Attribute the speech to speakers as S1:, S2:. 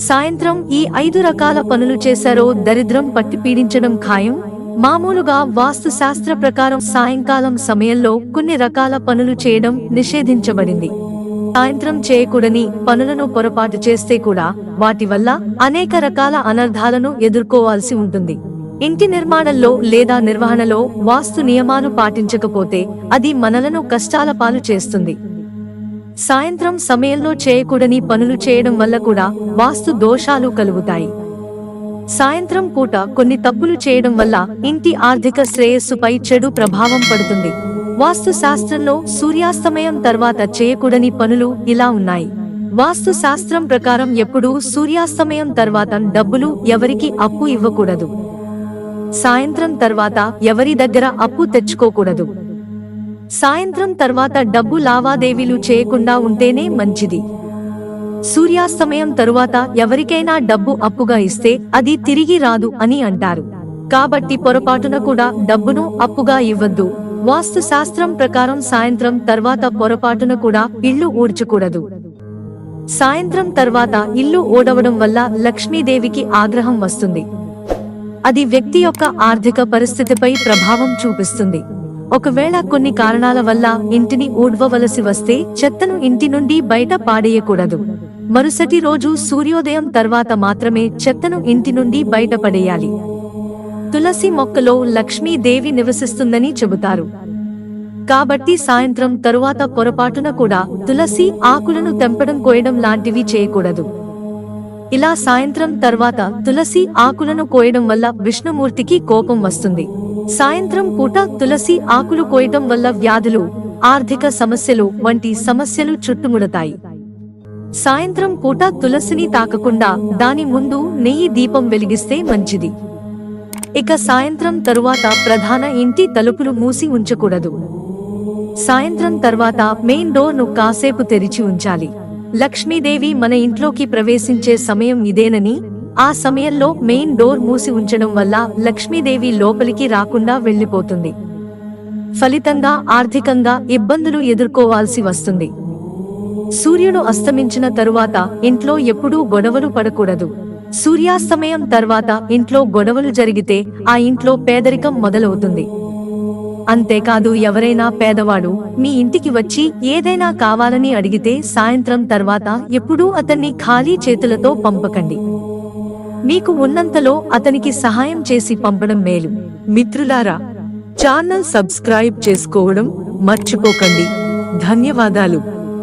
S1: సాయంత్రం ఈ ఐదు రకాల పనులు చేశారో దరిద్రం పట్టి పీడించడం ఖాయం? మామూలుగా వాస్తు శాస్త్ర ప్రకారం సాయంకాలం సమయంలో కొన్ని రకాల పనులు చేయడం నిషేధించబడింది. సాయంత్రం చేయకూడని పనులను పొరపాటు చేస్తే కూడా వాటి వల్ల అనేక రకాల అనర్ధాలను ఎదుర్కోవాల్సి ఉంటుంది. ఇంటి నిర్మాణంలో లేదా నిర్వహణలో వాస్తు నియమాలు పాటించకపోతే అది మనలను కష్టాల పాలు చేస్తుంది. సాయంత్రం సమయంలో చేయకూడని పనులు చేయడం వల్ల కూడా వాస్తు దోషాలు కలుగుతాయి. సాయంత్రం పూట కొన్ని తప్పులు చేయడం వల్ల ఇంటి ఆర్థిక శ్రేయస్సుపై చెడు ప్రభావం పడుతుంది. వాస్తు శాస్త్రంలో సూర్యాస్తమయం తర్వాత చేయకూడని పనులు ఇలా ఉన్నాయి. వాస్తు శాస్త్రం ప్రకారం ఎప్పుడూ సూర్యాస్తమయం తర్వాత డబ్బులు ఎవరికి అప్పు ఇవ్వకూడదు. సాయంత్రం తర్వాత ఎవరి దగ్గర అప్పు తెచ్చుకోకూడదు. సాయంత్రం తర్వాత డబ్బు లావాదేవీలు చేయకుండా ఉంటేనే మంచిది. సూర్యాస్తమయం తరువాత ఎవరికైనా డబ్బు అప్పుగా ఇస్తే అది తిరిగి రాదు అని అంటారు. కాబట్టి పొరపాటున కూడా డబ్బును అప్పుగా ఇవ్వద్దు. వాస్తు శాస్త్రం ప్రకారం సాయంత్రం తర్వాత పొరపాటున కూడా ఇల్లు ఊడ్చకూడదు. సాయంత్రం తర్వాత ఇల్లు ఓడవడం వల్ల లక్ష్మీదేవికి ఆగ్రహం వస్తుంది. అది వ్యక్తి యొక్క ఆర్థిక పరిస్థితిపై ప్రభావం చూపిస్తుంది. ఒకవేళ కొన్ని కారణాల వల్ల ఇంటిని ఊడ్వవలసి వస్తే చెత్తను ఇంటి నుండి బయట పాడేయకూడదు. మరుసటి రోజు సూర్యోదయం తర్వాత మాత్రమే చెత్తను ఇంటి నుండి బయటపడేయాలి తులసి మొక్కలో లక్ష్మీదేవి నివసిస్తుందని చెబుతారు. కాబట్టి సాయంత్రం తరువాత పొరపాటున కూడా తులసి ఆకులను తెంపడం కోయడం లాంటివి చేయకూడదు. ఇలా సాయంత్రం తర్వాత తులసి ఆకులను కోయడం వల్ల విష్ణుమూర్తికి కోపం వస్తుంది. సాయంత్రం పూట తులసి ఆకులు కోయటం వల్ల వ్యాధులు ఆర్థిక సమస్యలు వంటి సమస్యలు చుట్టుముడతాయి. సాయంత్రం పూట తులసిని తాకకుండా దాని ముందు నెయ్యి దీపం వెలిగిస్తే మంచిది. ఇక సాయంత్రం తరువాత ప్రధాన ఇంటి తలుపులు మూసి ఉంచకూడదు. సాయంత్రం తర్వాత మెయిన్ డోర్ను కాసేపు తెరిచి ఉంచాలి. లక్ష్మీదేవి మన ఇంట్లోకి ప్రవేశించే సమయం ఇదేనని ఆ సమయంలో మెయిన్ డోర్ మూసి ఉంచడం వల్ల లక్ష్మీదేవి లోపలికి రాకుండా వెళ్ళిపోతుంది ఫలితంగా ఆర్థికంగా ఇబ్బందులు ఎదుర్కోవాల్సి వస్తుంది. సూర్యుడు అస్తమించిన తరువాత ఇంట్లో ఎప్పుడూ గొడవలు పడకూడదు. సూర్యాస్తమయం తర్వాత ఇంట్లో గొడవలు జరిగితే ఆ ఇంట్లో పేదరికం మొదలవుతుంది. అంతేకాదు ఎవరైనా పేదవాడు మీ ఇంటికి వచ్చి ఏదైనా కావాలని అడిగితే సాయంత్రం తర్వాత ఎప్పుడూ అతన్ని ఖాళీ చేతులతో పంపకండి. మీకు ఉన్నంతలో అతనికి సహాయం చేసి పంపడం మేలు. మిత్రులారా ఛానల్ సబ్స్క్రైబ్ చేసుకోవడం మర్చిపోకండి. ధన్యవాదాలు.